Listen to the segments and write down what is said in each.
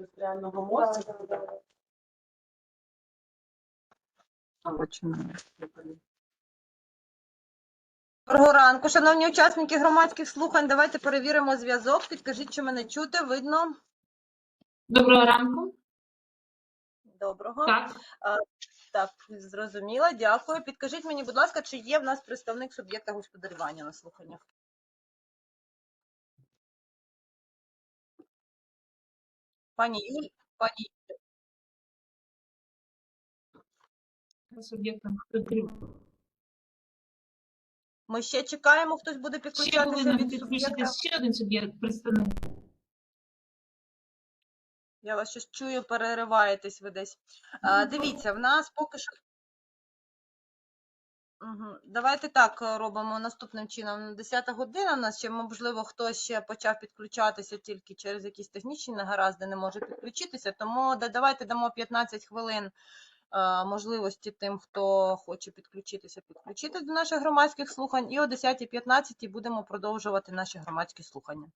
індустріального мосту. Доброго ранку, шановні учасники громадських слухань. Давайте перевіримо зв'язок. Підкажіть, чи мене чути, видно. Доброго ранку. Доброго. Так, Так, зрозуміла, дякую. Підкажіть мені, будь ласка, чи є в нас представник суб'єкта господарювання на слуханнях? Пані Юль, пані суб'єктом. Ми ще чекаємо, хтось буде Ще підключатися повинен від суб'єкта. ще один суб'єкт представник. Я вас щось чую, перериваєтесь ви десь. А, дивіться, в нас поки що. Давайте так е, робимо наступним чином. 10 година. У нас ще, можливо, хтось ще почав підключатися тільки через якісь технічні негаразди не може підключитися. Тому давайте дамо 15 хвилин е, можливості тим, хто хоче підключитися, підключитися до наших громадських слухань. І о 10.15 будемо продовжувати наші громадські слухання.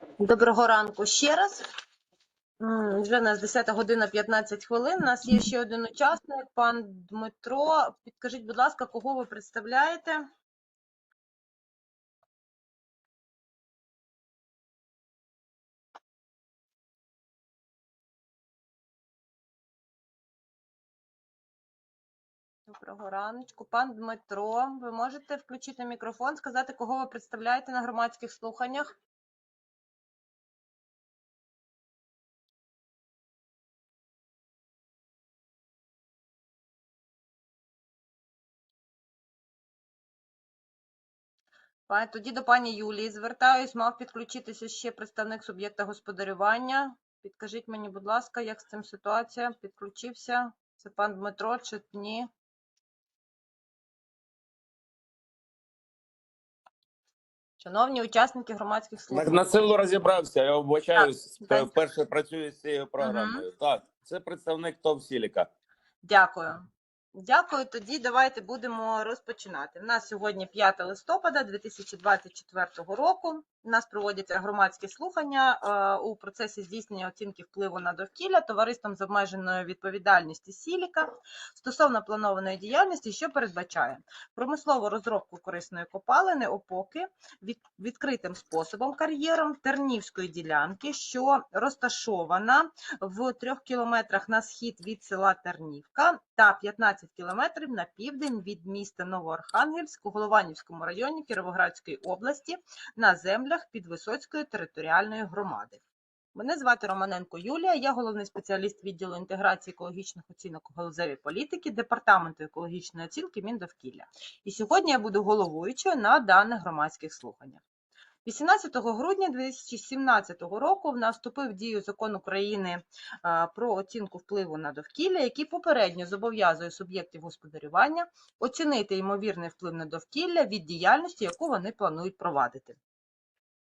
Доброго ранку ще раз. Вже у нас 10 година 15 хвилин. У нас є ще один учасник, пан Дмитро. Підкажіть, будь ласка, кого ви представляєте? Доброго раночку. Пан Дмитро, ви можете включити мікрофон, сказати, кого ви представляєте на громадських слуханнях? Тоді до пані Юлії звертаюсь. Мав підключитися ще представник суб'єкта господарювання. Підкажіть мені, будь ласка, як з цим ситуація? Підключився? Це пан Дмитро чи ні? Шановні учасники громадських слухань. на силу розібрався, я вбачаюсь, Так, вперше працюю з цією програмою. Так, це представник ТОВ Сіліка. Дякую. Дякую. Тоді давайте будемо розпочинати. У нас сьогодні 5 листопада 2024 року. У нас проводяться громадські слухання е, у процесі здійснення оцінки впливу на довкілля товариством з обмеженою відповідальністю Сіліка стосовно планованої діяльності, що передбачає промислову розробку корисної копалини опоки відкритим способом кар'єром Тернівської ділянки, що розташована в трьох кілометрах на схід від села Тернівка та 15 кілометрів на південь від міста Новоархангельськ у Голованівському районі Кіровоградської області на землях Підвисоцької територіальної громади. Мене звати Романенко Юлія, я головний спеціаліст відділу інтеграції екологічних оцінок у галузевій політики Департаменту екологічної оцінки Міндовкілля. І сьогодні я буду головуючою на даних громадських слуханнях. 18 грудня 2017 року в нас вступив в дію закон України про оцінку впливу на довкілля, який попередньо зобов'язує суб'єктів господарювання оцінити ймовірний вплив на довкілля від діяльності, яку вони планують провадити.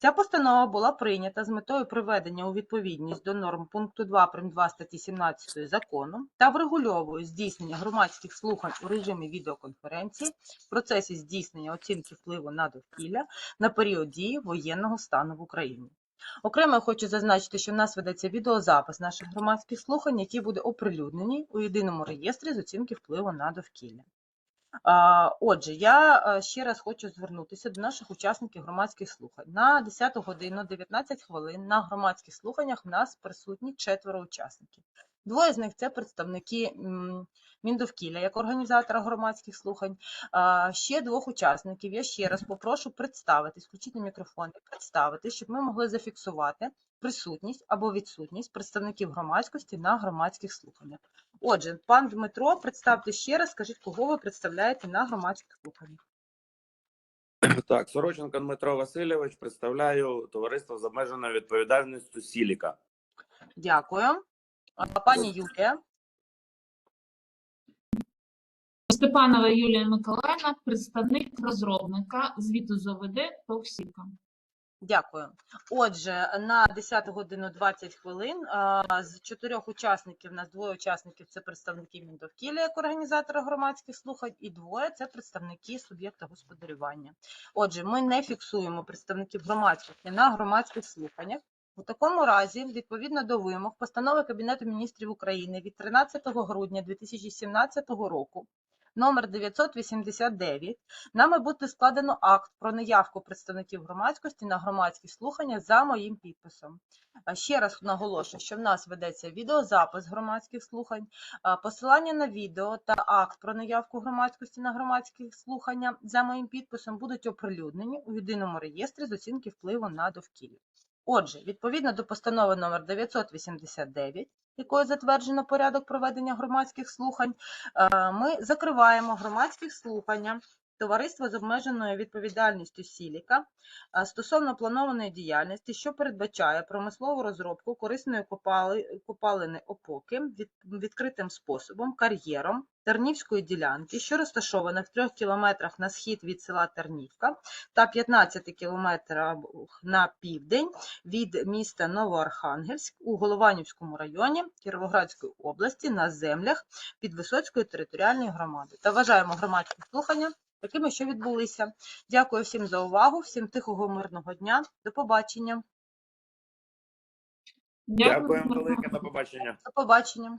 Ця постанова була прийнята з метою приведення у відповідність до норм пункту 2 прим. 2 статті 17 закону та врегульовує здійснення громадських слухань у режимі відеоконференції в процесі здійснення оцінки впливу на довкілля на період дії воєнного стану в Україні. Окремо я хочу зазначити, що в нас ведеться відеозапис наших громадських слухань, які буде оприлюднені у єдиному реєстрі з оцінки впливу на довкілля. Отже, я е, ще раз хочу звернутися до наших учасників громадських слухань. На 10 годину 19 хвилин на громадських слуханнях в нас присутні четверо учасників. Двоє з них це представники Міндовкілля як організатора громадських слухань. Ще двох учасників я ще раз попрошу представитись, включити мікрофон і представитись, щоб ми могли зафіксувати присутність або відсутність представників громадськості на громадських слуханнях. Отже, пан Дмитро, представте ще раз, скажіть, кого ви представляєте на громадських слуханнях. Так, Сороченко Дмитро Васильович, представляю товариство з обмеженою відповідальністю Сіліка. Дякую. А, Пані Юлія, Степанова Юлія Миколаївна, представник розробника звіту з ОВД Токсіка. Дякую. Отже, на 10 годину 20 хвилин з чотирьох учасників, нас двоє учасників це представники Міндовкілля як організатора громадських слухань, і двоє це представники суб'єкта господарювання. Отже, ми не фіксуємо представників громадськості на громадських слуханнях. У такому разі, відповідно до вимог постанови Кабінету міністрів України від 13 грудня 2017 року, номер 989, нами буде складено акт про неявку представників громадськості на громадські слухання за моїм підписом. Ще раз наголошую, що в нас ведеться відеозапис громадських слухань, посилання на відео та акт про неявку громадськості на громадські слухання за моїм підписом будуть оприлюднені у єдиному реєстрі з оцінки впливу на довкілля. Отже, відповідно до постанови номер 989, якою затверджено порядок проведення громадських слухань, е, ми закриваємо громадські слухання Товариства з обмеженою відповідальністю Сіліка е, стосовно планованої діяльності, що передбачає промислову розробку корисної копали- копалини опоки від, відкритим способом, кар'єром Тернівської ділянки, що розташована в трьох кілометрах на схід від села Тернівка та 15 кілометрах на південь від міста Новоархангельськ у Голованівському районі Кіровоградської області на землях Підвисоцької територіальної громади. Та вважаємо громадські слухання такими, що відбулися. Дякую всім за увагу, всім тихого мирного дня. До побачення. Дякуємо велике, до побачення. До побачення.